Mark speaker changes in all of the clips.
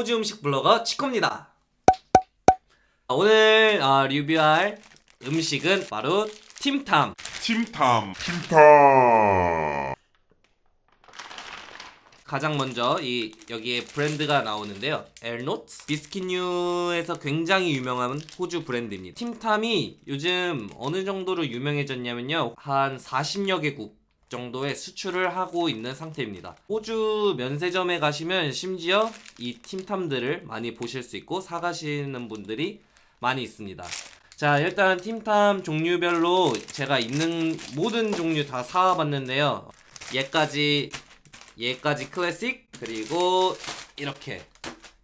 Speaker 1: 호주 음식 블로거 치코입니다. 오늘 어, 리뷰할 음식은 바로 팀탐.
Speaker 2: 팀탐 팀탐
Speaker 1: 가장 먼저 이 여기에 브랜드가 나오는데요. 엘노트 비스킷류에서 굉장히 유명한 호주 브랜드입니다. 팀탐이 요즘 어느 정도로 유명해졌냐면요. 한 40여 개국 정도의 수출을 하고 있는 상태입니다. 호주 면세점에 가시면 심지어 이 팀탐들을 많이 보실 수 있고 사가시는 분들이 많이 있습니다. 자, 일단 팀탐 종류별로 제가 있는 모든 종류 다 사와봤는데요. 얘까지 얘까지 클래식 그리고 이렇게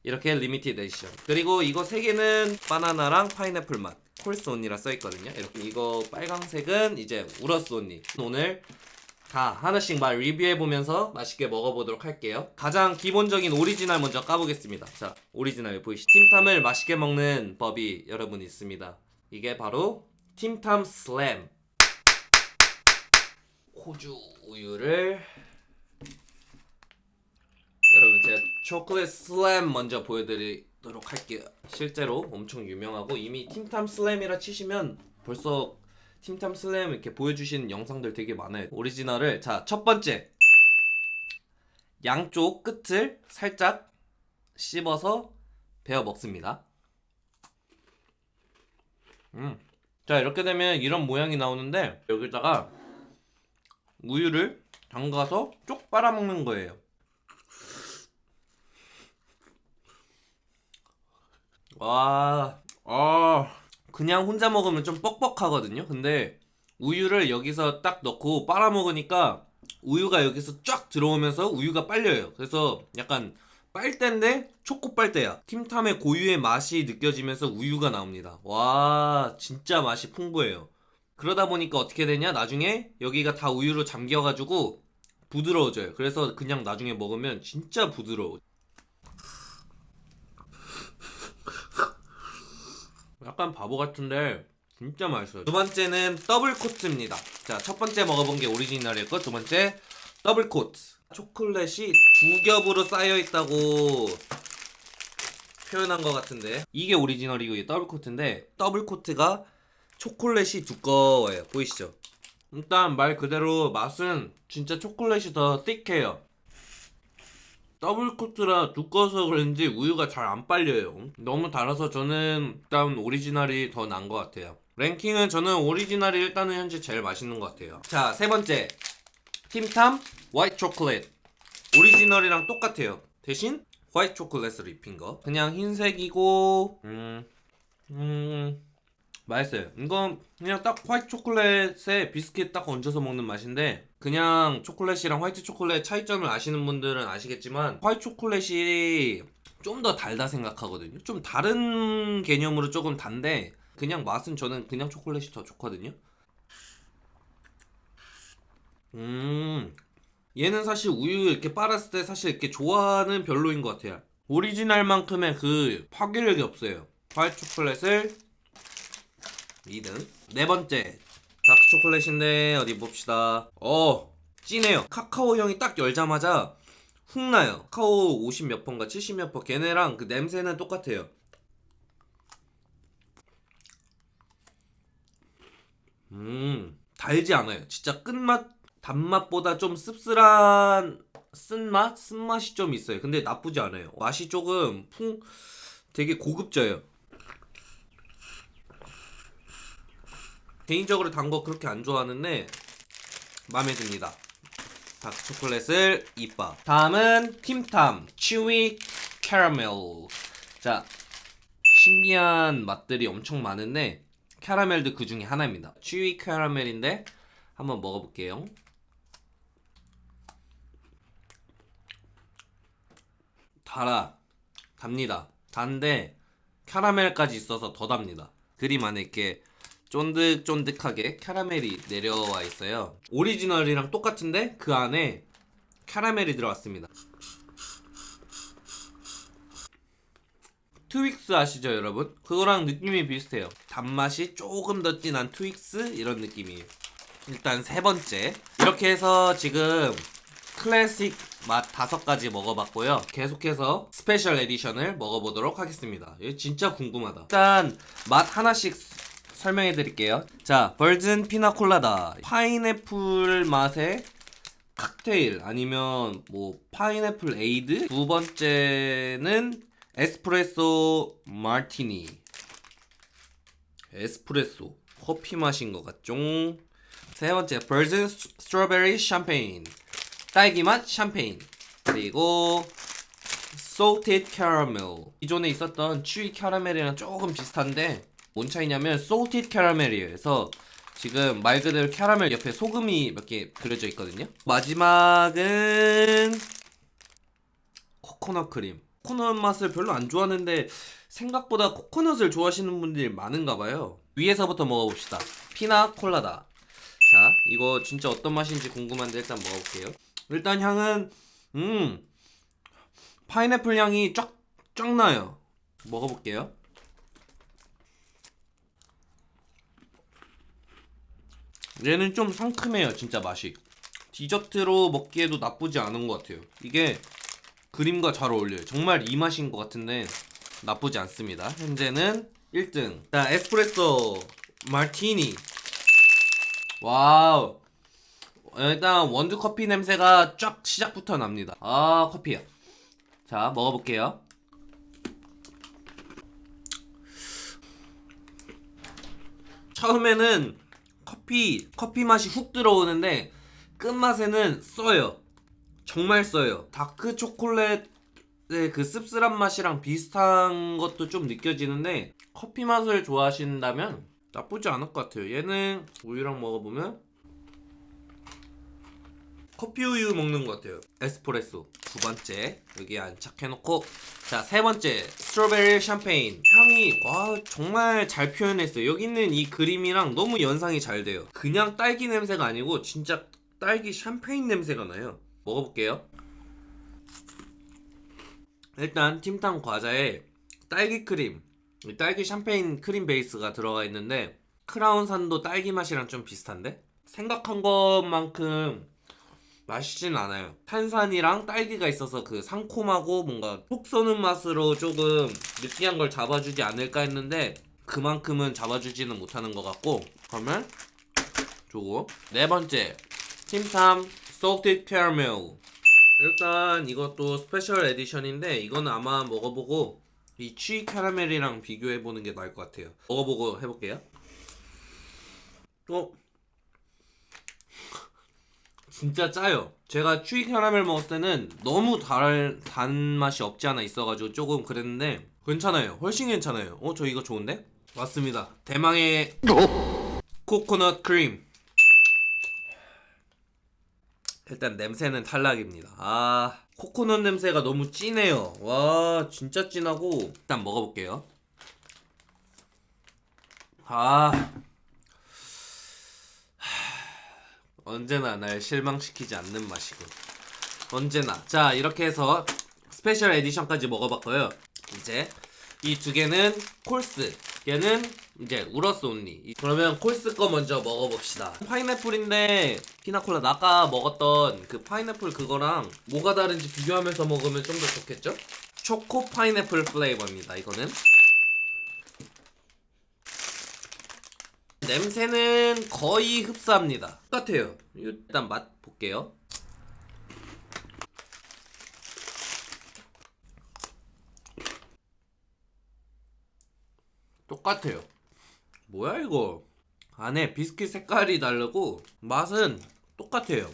Speaker 1: 이렇게 리미티드 에디션 그리고 이거 세 개는 바나나랑 파인애플 맛 콜스 온니라 써 있거든요. 이렇게 이거 빨강색은 이제 우러스 온니 오늘 다 하나씩 말 리뷰해 보면서 맛있게 먹어보도록 할게요. 가장 기본적인 오리지널 먼저 까보겠습니다. 자, 오리지널 보이시죠? 팀탐을 맛있게 먹는 법이 여러분 있습니다. 이게 바로 팀탐 슬램. 호주 우유를 여러분 제가 초콜릿 슬램 먼저 보여드리도록 할게요. 실제로 엄청 유명하고 이미 팀탐 슬램이라 치시면 벌써 팀탐 슬램 이렇게 보여주시는 영상들 되게 많아요. 오리지널을 자 첫 번째 양쪽 끝을 살짝 씹어서 베어 먹습니다. 음. 자 이렇게 되면 이런 모양이 나오는데 여기다가 우유를 담가서 쪽 빨아먹는 거예요. 와, 아, 그냥 혼자 먹으면 좀 뻑뻑하거든요. 근데 우유를 여기서 딱 넣고 빨아 먹으니까 우유가 여기서 쫙 들어오면서 우유가 빨려요. 그래서 약간 빨대인데 초코 빨대야. 팀탐의 고유의 맛이 느껴지면서 우유가 나옵니다. 와, 진짜 맛이 풍부해요. 그러다 보니까 어떻게 되냐? 나중에 여기가 다 우유로 잠겨가지고 부드러워져요. 그래서 그냥 나중에 먹으면 진짜 부드러워. 약간 바보 같은데 진짜 맛있어요. 두 번째는 더블 코트입니다. 자, 첫 번째 먹어본 게 오리지널이었고 두 번째 더블 코트. 초콜릿이 두 겹으로 쌓여 있다고 표현한 것 같은데 이게 오리지널이고 이게 더블 코트인데 더블 코트가 초콜릿이 두꺼워요. 보이시죠? 일단 말 그대로 맛은 진짜 초콜릿이 더 띡해요. 더블 코트라 두꺼워서 그런지 우유가 잘 안 빨려요. 너무 달아서 저는 일단 오리지널이 더 나은 것 같아요. 랭킹은 저는 오리지널이 일단은 현재 제일 맛있는 것 같아요. 자, 세 번째. 팀탐 화이트 초콜릿. 오리지널이랑 똑같아요. 대신 화이트 초콜릿을 입힌 거. 그냥 흰색이고, 음, 음, 맛있어요. 이건 그냥 딱 화이트 초콜릿에 비스킷 딱 얹어서 먹는 맛인데 그냥 초콜릿이랑 화이트 초콜릿 차이점을 아시는 분들은 아시겠지만 화이트 초콜릿이 좀 더 달다 생각하거든요. 좀 다른 개념으로 조금 단데 그냥 맛은 저는 그냥 초콜릿이 더 좋거든요. 음. 얘는 사실 우유 이렇게 빨았을 때 사실 이렇게 좋아하는 별로인 것 같아요. 오리지널만큼의 그 파괴력이 없어요. 화이트 초콜릿을 2등. 네 번째. 다크 초콜릿인데 어디 봅시다. 어, 진해요. 카카오 향이 딱 열자마자 훅 나요. 카카오 50몇 번가 70몇 번. 걔네랑 그 냄새는 똑같아요. 음, 달지 않아요. 진짜 끝맛, 단맛보다 좀 씁쓸한 쓴맛? 쓴맛이 좀 있어요. 근데 나쁘지 않아요. 맛이 조금 풍, 되게 고급져요. 개인적으로 단 거 그렇게 안 좋아하는데 마음에 듭니다. 다크 초콜릿을 이빠. 다음은 팀탐 치위 캐러멜. 자 신기한 맛들이 엄청 많은데 캐러멜도 그 중에 하나입니다. 치위 캐러멜인데 한번 먹어볼게요. 달아 답니다. 단데 캐러멜까지 있어서 더 답니다. 그림 안에 이렇게 쫀득쫀득하게 캐러멜이 내려와 있어요. 오리지널이랑 똑같은데 그 안에 캐러멜이 들어갔습니다. 트윅스 아시죠, 여러분? 그거랑 느낌이 비슷해요. 단맛이 조금 더 진한 트윅스 이런 느낌이에요. 일단 세 번째 이렇게 해서 지금 클래식 맛 다섯 가지 먹어봤고요. 계속해서 스페셜 에디션을 먹어보도록 하겠습니다. 진짜 궁금하다. 일단 맛 하나씩 스- 설명해 드릴게요. 자, 벌즌 피나콜라다. 파인애플 맛의 칵테일 아니면 뭐 파인애플 에이드. 두 번째는 에스프레소 마티니. 에스프레소 커피 맛인 것 같죠? 세 번째 버전 스트로베리 샴페인 딸기 맛 샴페인 그리고 salted caramel 기존에 있었던 추위 캐러멜이랑 조금 비슷한데 뭔 차이냐면 caramel이에요 그래서 지금 말 그대로 캐러멜 옆에 소금이 몇 개 그려져 있거든요 마지막은 코코넛 크림 코코넛 맛을 별로 안 좋아하는데 생각보다 코코넛을 좋아하시는 분들이 많은가 봐요 위에서부터 먹어봅시다 피나 콜라다 자, 이거 진짜 어떤 맛인지 궁금한데 일단 먹어볼게요. 일단 향은 음 파인애플 향이 쫙 쫙 나요. 먹어볼게요. 얘는 좀 상큼해요, 진짜 맛이. 디저트로 먹기에도 나쁘지 않은 것 같아요. 이게 그림과 잘 어울려요. 정말 이 맛인 것 같은데 나쁘지 않습니다. 현재는 1등. 자, 에스프레소 마티니. 와우. 일단 원두 커피 냄새가 쫙 시작부터 납니다. 아 커피야. 자 먹어볼게요. 처음에는 커피 커피 맛이 훅 들어오는데 끝맛에는 써요. 정말 써요. 다크 초콜릿의 그 씁쓸한 맛이랑 비슷한 것도 좀 느껴지는데 커피 맛을 좋아하신다면 나쁘지 않을 것 같아요. 얘는 우유랑 먹어보면 커피 우유 먹는 것 같아요. 에스프레소 두 번째 여기 안착해놓고 자 세 번째 스트로베리 샴페인 향이 와 정말 잘 표현했어요. 여기 있는 이 그림이랑 너무 연상이 잘 돼요. 그냥 딸기 냄새가 아니고 진짜 딸기 샴페인 냄새가 나요. 먹어볼게요. 일단 팀탕 과자에 딸기 크림, 이 딸기 샴페인 크림 베이스가 들어가 있는데 크라운산도 딸기 맛이랑 좀 비슷한데 생각한 것만큼 맛있진 않아요. 탄산이랑 딸기가 있어서 그 상콤하고 뭔가 톡 쏘는 맛으로 조금 느끼한 걸 잡아주지 않을까 했는데 그만큼은 잡아주지는 못하는 것 같고 그러면 조금 네 번째 팀탐 salted caramel 일단 이것도 스페셜 에디션인데 이거는 아마 먹어보고 이 취 캐러멜이랑 비교해보는 게 나을 것 같아요 먹어보고 해볼게요 어? 진짜 짜요 제가 취 캐러멜 먹었을 때는 너무 달, 단맛이 없지 않아 있어가지고 조금 그랬는데 괜찮아요 훨씬 괜찮아요 어? 저 이거 좋은데? 맞습니다 대망의 코코넛 크림 일단 냄새는 탈락입니다. 아 코코넛 냄새가 너무 진해요. 와 진짜 진하고 일단 먹어볼게요. 아 하, 언제나 날 실망시키지 않는 맛이군. 언제나 자 이렇게 해서 스페셜 에디션까지 먹어봤고요. 이제 이 두 개는 콜스. 얘는 이제 우러스. 이- 그러면 콜스 거 먼저 먹어봅시다. 파인애플인데 피나콜라 아까 먹었던 그 파인애플 그거랑 뭐가 다른지 비교하면서 먹으면 좀 더 좋겠죠? 초코 파인애플 플레이버입니다. 이거는 냄새는 거의 흡사합니다. 똑같아요. 일단 맛 볼게요. 똑같아요. 뭐야 이거? 안에 비스킷 색깔이 다르고 맛은 똑같아요.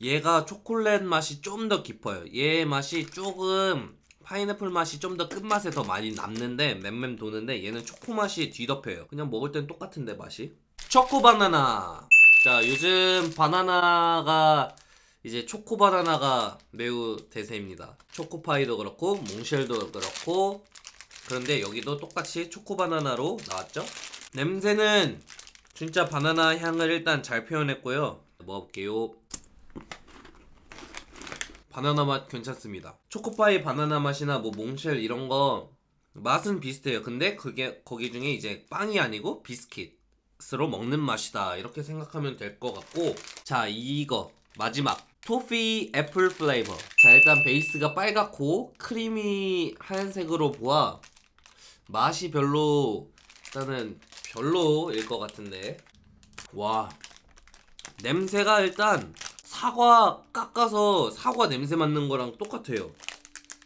Speaker 1: 얘가 초콜릿 맛이 좀 더 깊어요. 얘 맛이 조금 파인애플 맛이 좀 더 끝맛에 더 많이 남는데 맴맴 도는데 얘는 초코 맛이 뒤덮여요. 그냥 먹을 땐 똑같은데 맛이. 초코 바나나. 자 요즘 바나나가 이제 초코 바나나가 매우 대세입니다. 초코파이도 그렇고 몽쉘도 그렇고 그런데 여기도 똑같이 초코 바나나로 나왔죠? 냄새는 진짜 바나나 향을 일단 잘 표현했고요. 먹어볼게요. 바나나 맛 괜찮습니다. 초코파이 바나나 맛이나 뭐 몽쉘 이런 거 맛은 비슷해요. 근데 그게 거기 중에 이제 빵이 아니고 비스킷으로 먹는 맛이다. 이렇게 생각하면 될 것 같고 자 이거 마지막 토피 애플 플레이버 자 일단 베이스가 빨갛고 크림이 하얀색으로 보아 맛이 별로 일단은 별로일 것 같은데 와 냄새가 일단 사과 깎아서 사과 냄새 맡는 거랑 똑같아요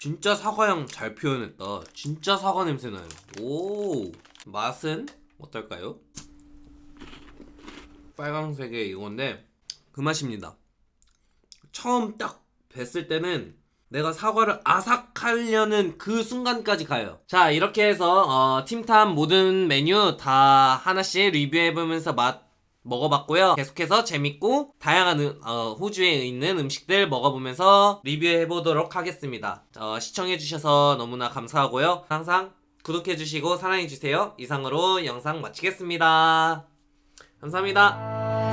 Speaker 1: 진짜 사과향 잘 표현했다 진짜 사과 냄새 나요 오 맛은 어떨까요? 빨강색의 이건데 그 맛입니다 처음 딱 뵀을 때는 내가 사과를 아삭하려는 그 순간까지 가요. 자, 이렇게 해서 어, 팀탐 모든 메뉴 다 하나씩 리뷰해보면서 맛 먹어봤고요. 계속해서 재밌고 다양한 음- 어, 호주에 있는 음식들 먹어보면서 리뷰해보도록 하겠습니다. 어, 시청해주셔서 너무나 감사하고요. 항상 구독해주시고 사랑해주세요. 이상으로 영상 마치겠습니다. 감사합니다.